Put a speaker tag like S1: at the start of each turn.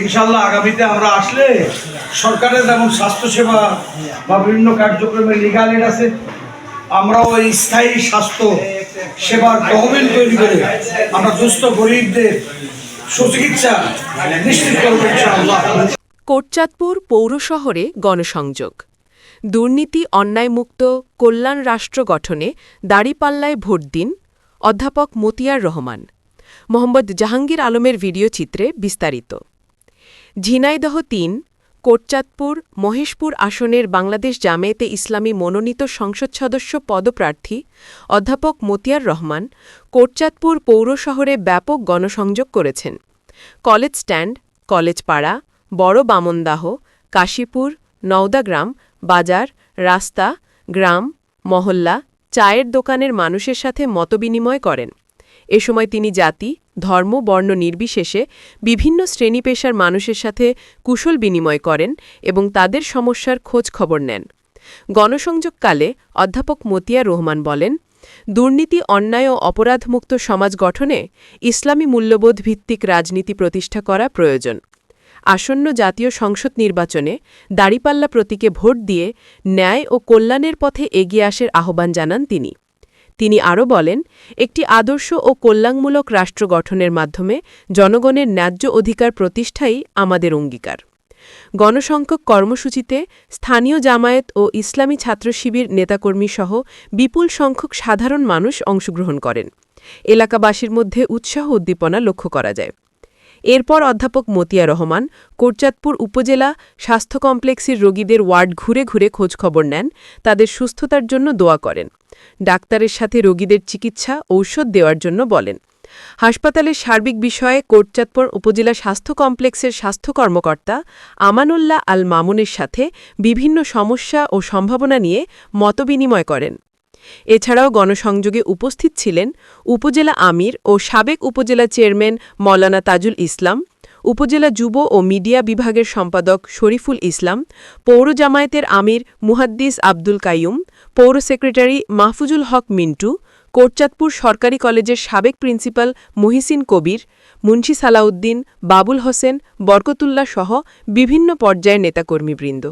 S1: ইনশাল্লাহ আগামীতে আমরা আসলে সরকারের যেমন স্বাস্থ্যসেবা বা বিভিন্ন কার্যক্রমের লিগাল এড আছে আমরা ওই স্থায়ী স্বাস্থ্য সেবার তহবিল তৈরি করে আমরা দুস্থ গরিবদের সুচিকিৎসা নিশ্চিত করব ইনশাআল্লাহ।
S2: কোটচাঁদপুর পৌর শহরে গণসংযোগ। দুর্নীতি, অন্যায়মুক্ত, কল্যাণ রাষ্ট্র গঠনে দাড়িপাল্লায় ভোট দিন অধ্যাপক মতিয়ার রহমান। মোহাম্মদ জাহাঙ্গীর আলমের ভিডিও চিত্রে বিস্তারিত। ঝিনাইদহ তিন, কোটচাঁদপুর, মহেশপুর আসনের বাংলাদেশ জামেয়াতে ইসলামী মনোনীত সংসদ সদস্য পদপ্রার্থী অধ্যাপক মতিয়ার রহমান কোটচাঁদপুর পৌর শহরে ব্যাপক গণসংযোগ করেছেন। কলেজ স্ট্যান্ড, কলেজ পাড়া, বড় বামনদাহ, কাশীপুর নওদাগ্রাম বাজার, রাস্তা, গ্রাম, মহল্লা, চায়ের দোকানের মানুষের সাথে মতবিনিময় করেন। এ সময় তিনি জাতি, ধর্ম, বর্ণ নির্বিশেষে বিভিন্ন শ্রেণি পেশার মানুষের সাথে কুশল বিনিময় করেন এবং তাদের সমস্যার খোঁজ খবর নেন। গণসংযোগকালে অধ্যাপক মতিয়া রহমান বলেন, দুর্নীতি, অন্যায় ও অপরাধমুক্ত সমাজ গঠনে ইসলামী মূল্যবোধ ভিত্তিক রাজনীতি প্রতিষ্ঠা করা প্রয়োজন। আসন্ন জাতীয় সংসদ নির্বাচনে দাড়িপাল্লা প্রতীকে ভোট দিয়ে ন্যায় ও কল্যাণের পথে এগিয়ে আসার আহ্বান জানান তিনি। তিনি আরও বলেন, একটি আদর্শ ও কল্যাণমূলক রাষ্ট্র গঠনের মাধ্যমে জনগণের ন্যায্য অধিকার প্রতিষ্ঠাই আমাদের অঙ্গীকার। গণসংখ্যক কর্মসূচিতে স্থানীয় জামায়াত ও ইসলামী ছাত্র শিবির নেতাকর্মী সহ বিপুল সংখ্যক সাধারণ মানুষ অংশগ্রহণ করেন। এলাকাবাসীর মধ্যে উৎসাহ উদ্দীপনা লক্ষ্য করা যায়। এরপর অধ্যাপক মতিয়া রহমান কোটচাঁদপুর উপজেলা স্বাস্থ্য কমপ্লেক্সের রোগীদের ওয়ার্ড ঘুরে ঘুরে খোঁজখবর নেন, তাদের সুস্থতার জন্য দোয়া করেন, ডাক্তারের সাথে রোগীদের চিকিৎসা, ঔষধ দেওয়ার জন্য বলেন। হাসপাতালের সার্বিক বিষয়ে কোটচাঁদপুর উপজেলা স্বাস্থ্য কমপ্লেক্সের স্বাস্থ্য কর্মকর্তা আমানুল্লাহ আল মামুনের সাথে বিভিন্ন সমস্যা ও সম্ভাবনা নিয়ে মতবিনিময় করেন। এছাড়াও গণসংযোগে উপস্থিত ছিলেন উপজেলা আমির ও সাবেক উপজেলা চেয়ারম্যান মৌলানা তাজুল ইসলাম, উপজেলা যুব ও মিডিয়া বিভাগের সম্পাদক শরীফুল ইসলাম, পৌর জামায়াতের আমির মুহাদ্দিস আব্দুল কাইয়ুম, পৌর সেক্রেটারি মাহফুজুল হক মিন্টু, কোটচাঁদপুর সরকারি কলেজের সাবেক প্রিন্সিপাল মহিসিন কবির, মুন্সি সালাউদ্দিন, বাবুল হোসেন, বরকতুল্লাহ সহ বিভিন্ন পর্যায়ের নেতাকর্মীবৃন্দ।